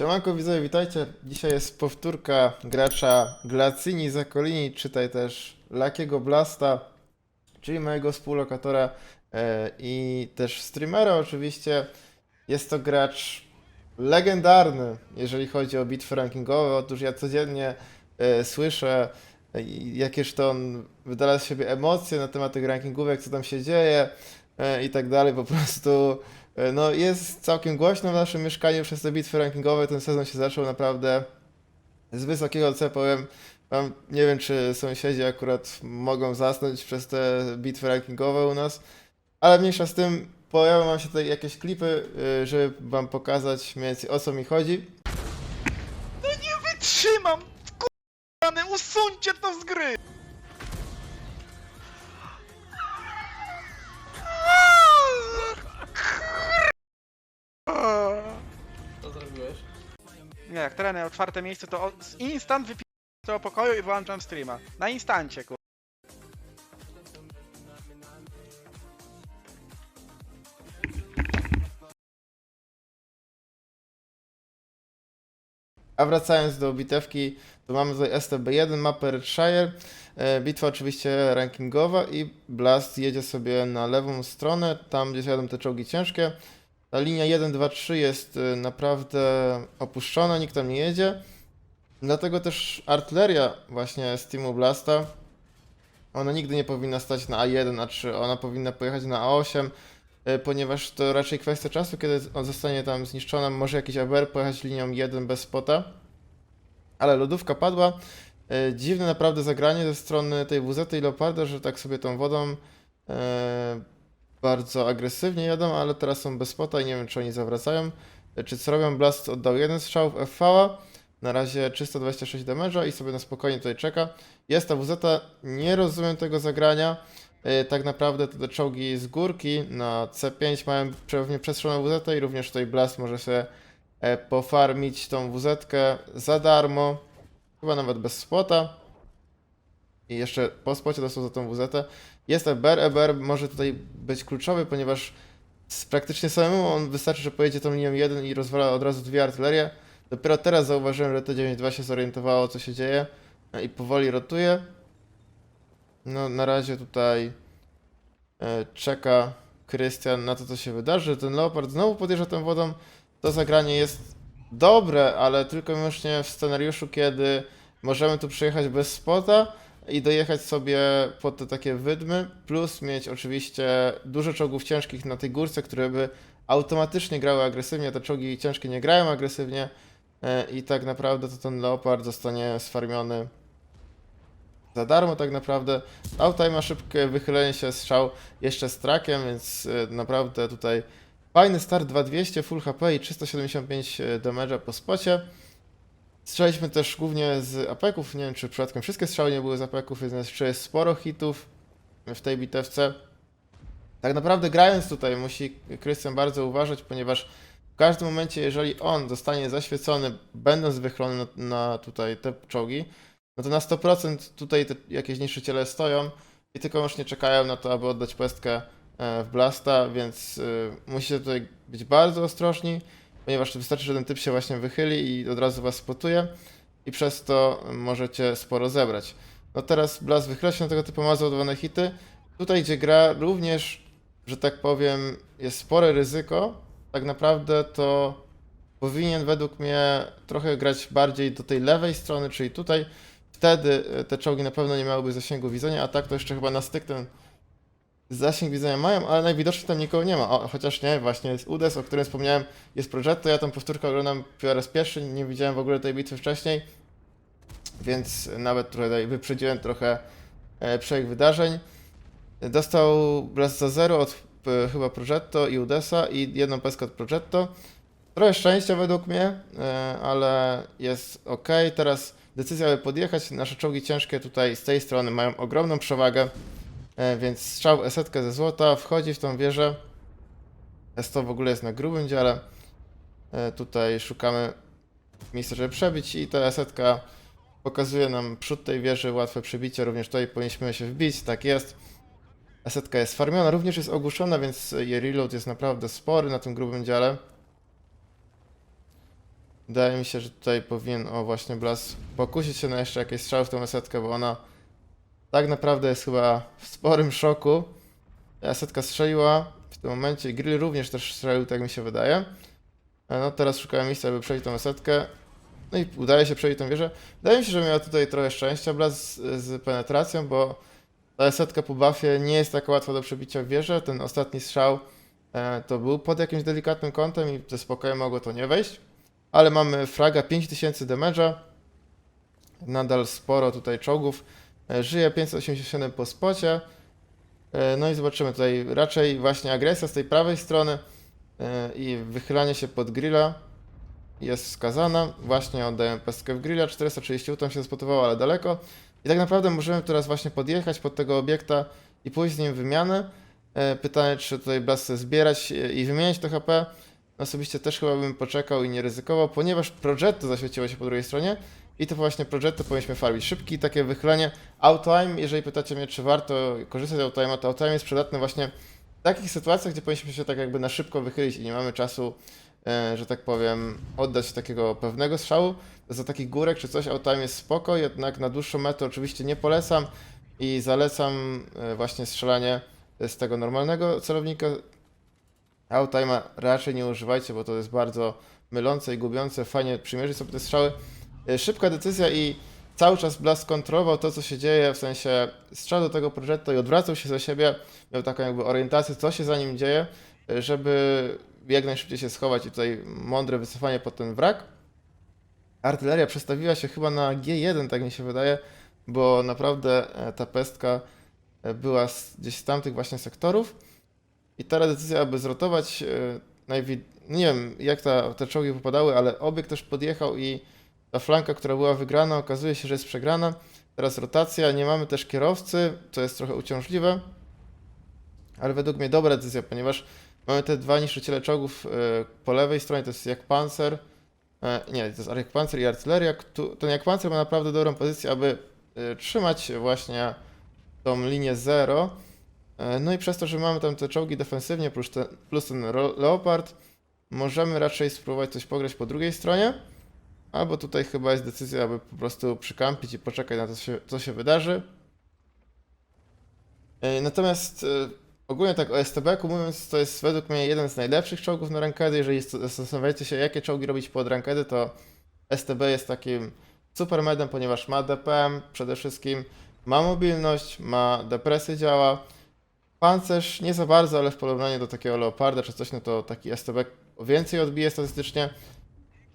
Siemanko widzowie, witajcie. Dzisiaj jest powtórka gracza Glacini Zakolini, czytaj też Lakiego Blasta, czyli mojego współlokatora e, i też streamera oczywiście. Jest to gracz legendarny, jeżeli chodzi o bitwy rankingowe. Otóż ja codziennie e, słyszę, e, jakież to on wydala z siebie emocje na temat tych rankingówek, co tam się dzieje i tak dalej. Po prostu no, jest całkiem głośno w naszym mieszkaniu przez te bitwy rankingowe. Ten sezon się zaczął naprawdę z wysokiego, ja powiem. Mam, nie wiem, czy sąsiedzi akurat mogą zasnąć przez te bitwy rankingowe u nas, ale mniejsza z tym, pojawią wam się tutaj jakieś klipy, y, żeby wam pokazać mniej więcej o co mi chodzi. Nie wytrzymam! Kurwane, usuńcie to z gry! Nie, jak trener o czwarte miejsce, to o- z instant wypi z tego pokoju i wyłączam streama. Na instancie, kur... A wracając do bitewki, to mamy tutaj STB1, Mapper Shire. E, Bitwa oczywiście rankingowa i Blast jedzie sobie na lewą stronę, tam gdzie jadą te czołgi ciężkie. Ta linia 1, 2, 3 jest e, naprawdę opuszczona, nikt tam nie jedzie. Dlatego też artyleria właśnie z teamu Blasta, ona nigdy nie powinna stać na A1, A3, ona powinna pojechać na A8, e, ponieważ to raczej kwestia czasu, kiedy on zostanie tam zniszczona. Może jakiś ABR pojechać linią 1 bez spota. Ale lodówka padła. E, Dziwne naprawdę zagranie ze strony tej WZ i Leoparda, że tak sobie tą wodą bardzo agresywnie jadą, ale teraz są bez spota i nie wiem, czy oni zawracają. E, Czy co robią? Blast oddał jeden strzał w FV. Na razie 326 damage'a i sobie na spokojnie tutaj czeka. Jest ta WZ, nie rozumiem tego zagrania. E, Tak naprawdę te, czołgi z górki na C5 mają pewnie przestrzeloną WZ i również tutaj Blast może sobie pofarmić tą WZ za darmo. Chyba nawet bez spota. I jeszcze po spocie dostał za tą WZ. Jest EBR. Może tutaj być kluczowy, ponieważ z praktycznie samemu on wystarczy, że pojedzie tą linią 1 i rozwala od razu dwie artylerie. Dopiero teraz zauważyłem, że T92 się zorientowało, co się dzieje e, i powoli rotuje. No, na razie tutaj e, czeka Krystian na to, co się wydarzy. Ten Leopard znowu podjeżdża tą wodą. To zagranie jest dobre, ale tylko i wyłącznie w scenariuszu, kiedy możemy tu przyjechać bez spota i dojechać sobie pod te takie wydmy, plus mieć oczywiście dużo czołgów ciężkich na tej górce, które by automatycznie grały agresywnie. Te czołgi ciężkie nie grają agresywnie e, i tak naprawdę to ten Leopard zostanie sfarmiony za darmo tak naprawdę. Autaj ma szybkie wychylenie się strzał jeszcze z trakiem, więc e, naprawdę tutaj fajny start 2200 full HP i 375 damage'a po spocie. Strzeliśmy też głównie z apeków, nie wiem czy przypadkiem wszystkie strzały nie były z apeków, więc jeszcze jest sporo hitów w tej bitewce. Tak naprawdę grając tutaj musi Krystian bardzo uważać, ponieważ w każdym momencie, jeżeli on zostanie zaświecony, będąc wychylony na, na tutaj te czołgi, no to na 100% tutaj te jakieś niszczyciele stoją i tylko wyłącznie czekają na to, aby oddać pestkę e, w Blasta, więc y, musicie tutaj być bardzo ostrożni, ponieważ wystarczy, że ten typ się właśnie wychyli i od razu was spotuje i przez to możecie sporo zebrać. No teraz się na tego typu, ma załadowane hity. Tutaj, gdzie gra również, że tak powiem, jest spore ryzyko, tak naprawdę to powinien według mnie trochę grać bardziej do tej lewej strony, czyli tutaj. Wtedy e, te czołgi na pewno nie miałyby zasięgu widzenia, a tak to jeszcze chyba na styk ten zasięg widzenia mają, ale najwidoczniej tam nikogo nie ma. O, chociaż nie, właśnie jest UDES, o którym wspomniałem, jest Progetto, ja tą powtórkę oglądam po raz pierwszy, nie widziałem w ogóle tej bitwy wcześniej, więc nawet tutaj wyprzedziłem trochę e, przebieg wydarzeń. Dostał Blast za zero od e, chyba Progetto i Udesa i jedną peskę od Progetto. Trochę szczęścia według mnie, e, ale jest ok. Teraz decyzja, aby podjechać. Nasze czołgi ciężkie tutaj z tej strony mają ogromną przewagę, więc strzał esetkę ze złota wchodzi w tą wieżę. S100 w ogóle jest na grubym dziale. E, Tutaj szukamy miejsca, żeby przebić i ta esetka pokazuje nam przód tej wieży, łatwe przebicie. Również tutaj powinniśmy się wbić, tak jest. Esetka jest farmiona, również jest ogłuszona, więc jej reload jest naprawdę spory na tym grubym dziale. Wydaje mi się, że tutaj powinien, o właśnie Blas, pokusić się na jeszcze jakieś strzały w tą esetkę, bo ona tak naprawdę jest chyba w sporym szoku. Esetka strzeliła w tym momencie Grill również też strzelił, tak mi się wydaje. E, No teraz szukałem miejsca, aby przejść tą esetkę. No i udaje się przejść tą wieżę. Wydaje mi się, że miał tutaj trochę szczęścia Blas z, z penetracją, bo ta esetka po buffie nie jest taka łatwa do przebicia w wieżę. Ten ostatni strzał e, to był pod jakimś delikatnym kątem i ze spokojem mogło to nie wejść. Ale mamy fraga 5000 damage'a. Nadal sporo tutaj czołgów. E, Żyje 587 po spocie. E, No i zobaczymy tutaj raczej właśnie agresja z tej prawej strony e, i wychylanie się pod grilla jest wskazana. Właśnie oddaję pestkę w grilla. 430 tam się spotowało, ale daleko. I tak naprawdę możemy teraz właśnie podjechać pod tego obiekta i pójść z nim w wymianę. Pytanie, czy tutaj chce zbierać i wymieniać to HP. Osobiście też chyba bym poczekał i nie ryzykował, ponieważ Progetto zaświeciło się po drugiej stronie i to właśnie Progetto powinniśmy farmić. Szybki takie wychylenie. Outtime, jeżeli pytacie mnie, czy warto korzystać z Outtime, to Outtime jest przydatny właśnie w takich sytuacjach, gdzie powinniśmy się tak jakby na szybko wychylić i nie mamy czasu, e, że tak powiem, oddać takiego pewnego strzału. Za takich górek czy coś Outtime jest spoko, jednak na dłuższą metę oczywiście nie polecam i zalecam e, właśnie strzelanie z tego normalnego celownika, Outtime raczej nie używajcie, bo to jest bardzo mylące i gubiące. Fajnie przymierzyć sobie te strzały. E, Szybka decyzja i cały czas Blast kontrolował to, co się dzieje, w sensie strzał do tego projektu i odwracał się za siebie. Miał taką jakby orientację, co się za nim dzieje, e, żeby jak najszybciej się schować i tutaj mądre wycofanie pod ten wrak. Artyleria przestawiła się chyba na G1, tak mi się wydaje, bo naprawdę e, ta pestka e, była z, gdzieś z tamtych właśnie sektorów. I teraz decyzja, aby zrotować, e, najwi- nie wiem jak ta, te czołgi wypadały, ale obieg też podjechał i ta flanka, która była wygrana, okazuje się, że jest przegrana. Teraz rotacja, nie mamy też kierowcy, co jest trochę uciążliwe, ale według mnie dobra decyzja, ponieważ mamy te dwa niszczyciele czołgów e, po lewej stronie, to jest jak pancer, e, nie, to jest jak pancer i artyleria. Ten jak pancer ma naprawdę dobrą pozycję, aby e, trzymać właśnie tą linię 0. E, No i przez to, że mamy tam te czołgi defensywnie plus ten, plus ten Leopard, możemy raczej spróbować coś pograć po drugiej stronie. Albo tutaj chyba jest decyzja, aby po prostu przykampić i poczekać na to, co się, co się wydarzy. E, Natomiast e, ogólnie tak o STB-ku mówiąc, to jest według mnie jeden z najlepszych czołgów na rankedy. Jeżeli st- zastanawiacie się, jakie czołgi robić pod rankedy, to STB jest takim supermedem, ponieważ ma DPM przede wszystkim, ma mobilność, ma depresję działa, Pancerz nie za bardzo, ale w porównaniu do takiego Leoparda czy coś, no to taki STB więcej odbije statystycznie.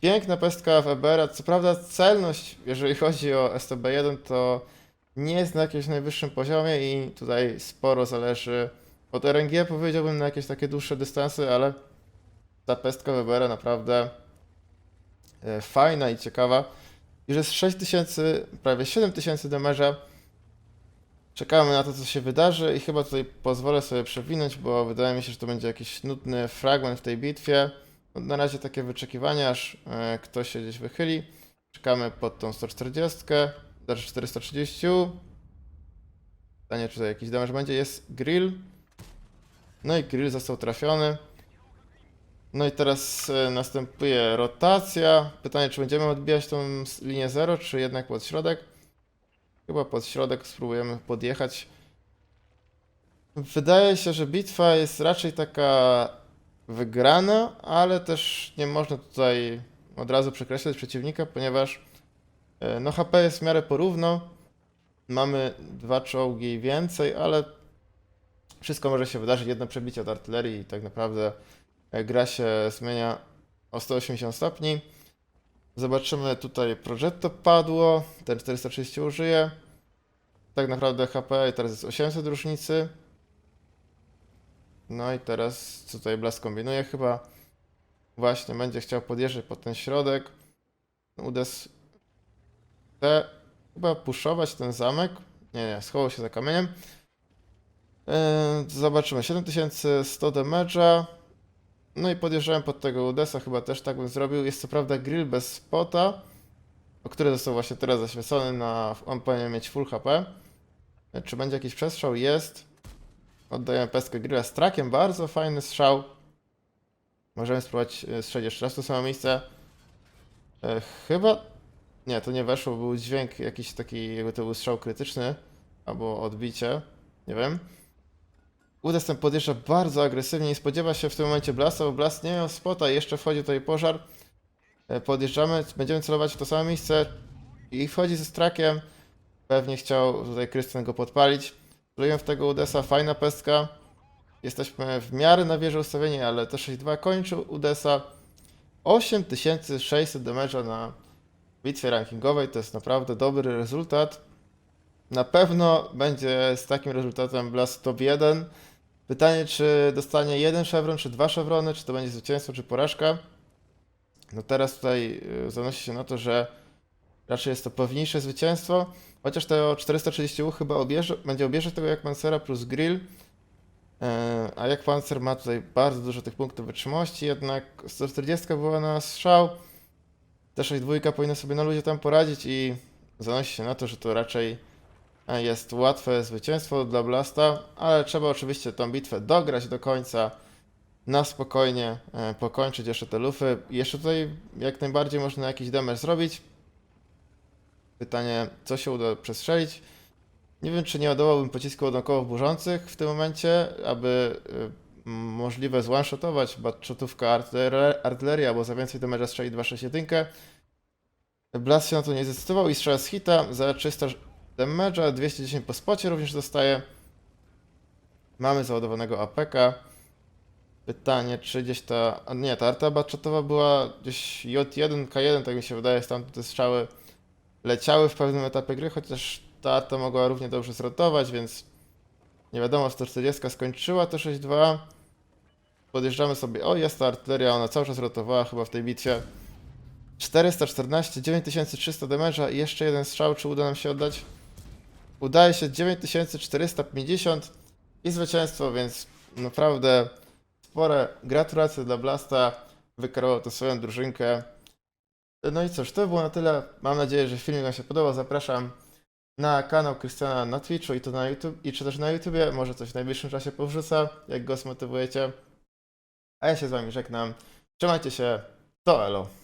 Piękna pestka w Ebera. Co prawda celność, jeżeli chodzi o STB1, to nie jest na jakimś najwyższym poziomie i tutaj sporo zależy od RNG, powiedziałbym, na jakieś takie dłuższe dystanse, ale ta pestka w Ebera naprawdę e, fajna i ciekawa. Już jest 6000, prawie 7000 damage'a. Czekamy na to, co się wydarzy i chyba tutaj pozwolę sobie przewinąć, bo wydaje mi się, że to będzie jakiś nudny fragment w tej bitwie. Na razie takie wyczekiwania, aż e, ktoś się gdzieś wychyli. Czekamy pod tą 140, znaczy 430. Pytanie, czy tutaj jakiś damage będzie. Jest grill. No i grill został trafiony. No i teraz e, następuje rotacja. Pytanie, czy będziemy odbijać tą linię 0, czy jednak pod środek? Chyba pod środek spróbujemy podjechać. Wydaje się, że bitwa jest raczej taka wygrana, ale też nie można tutaj od razu przekreślać przeciwnika, ponieważ e, no HP jest w miarę porówno. Mamy dwa czołgi więcej, ale wszystko może się wydarzyć. Jedno przebicie od artylerii i tak naprawdę e, gra się zmienia o 180 stopni. Zobaczymy tutaj Progetto padło, ten 430 użyje. Tak naprawdę HP i teraz jest 800 różnicy. No i teraz co tutaj Blast kombinuje chyba. Właśnie będzie chciał podjeżdżać pod ten środek. Udes chce chyba puszować ten zamek. Nie, nie, schował się za kamieniem. Yy, zobaczymy, 7100 damage'a. No i podjeżdżałem pod tego Udesa, chyba też tak bym zrobił. Jest co prawda grill bez spota, który został właśnie teraz zaświecony na... On powinien mieć full HP. Czy będzie jakiś przestrzał? Jest. Oddajemy pestkę grilla z trakiem, bardzo fajny strzał. Możemy spróbować e, strzelić jeszcze raz to samo miejsce. E, chyba. Nie, to nie weszło, był dźwięk jakiś taki, jakby to był strzał krytyczny, albo odbicie, nie wiem. Udes ten podjeżdża bardzo agresywnie i spodziewa się w tym momencie Blasta, bo Blast nie miał spota i jeszcze wchodzi tutaj pożar. E, Podjeżdżamy, będziemy celować w to samo miejsce i wchodzi ze strakiem. Pewnie chciał tutaj Krystian go podpalić. W tego Udesa, fajna pestka. Jesteśmy w miarę na wieży ustawieni, ale T62 kończy Udesa. 8600 damage'a na bitwie rankingowej to jest naprawdę dobry rezultat. Na pewno będzie z takim rezultatem Blast top 1. Pytanie, czy dostanie jeden chevron, czy dwa chevrony, czy to będzie zwycięstwo, czy porażka. No teraz tutaj y, zanosi się na to, że raczej jest to pewniejsze zwycięstwo. Chociaż to 430 U chyba obierze, będzie obierze tego jak Mancera plus Grill. E, A jak Panzer ma tutaj bardzo dużo tych punktów wytrzymałości, jednak 140 była na strzał. T62 powinna sobie na luzie tam poradzić i zanosi się na to, że to raczej e, jest łatwe zwycięstwo dla Blasta, ale trzeba oczywiście tą bitwę dograć do końca, na spokojnie e, pokończyć jeszcze te lufy. Jeszcze tutaj jak najbardziej można jakiś damage zrobić. Pytanie, co się uda przestrzelić. Nie wiem, czy nie ładowałbym pocisku ładunkowo burzących w tym momencie, aby y, możliwe zwanshotować batshotówka artyler- artylerii albo za więcej damage'a strzelić 261. Blast się na to nie zdecydował i strzela z hita za 300 damage'a, 210 po spocie również dostaje. Mamy załadowanego APK. Pytanie, czy gdzieś ta... Nie, ta arta batchotowa była gdzieś J1, K1, tak mi się wydaje, stamtąd te strzały leciały w pewnym etapie gry, chociaż ta arta mogła równie dobrze zrotować, więc nie wiadomo, 140 skończyła to 6-2. Podjeżdżamy sobie, o jest ta artyleria, ona cały czas rotowała chyba w tej bitwie. 414, 9300 damage'a i jeszcze jeden strzał, czy uda nam się oddać? Udaje się 9450 i zwycięstwo, więc naprawdę spore gratulacje dla Blasta. Wykarował to swoją drużynkę. No i cóż, to było na tyle. Mam nadzieję, że filmik Wam się podobał. Zapraszam na kanał Krystiana na Twitchu i to na YouTube, i czy też na YouTubie. Może coś w najbliższym czasie powrzuca, jak go zmotywujecie. A ja się z Wami żegnam. Trzymajcie się. To elo.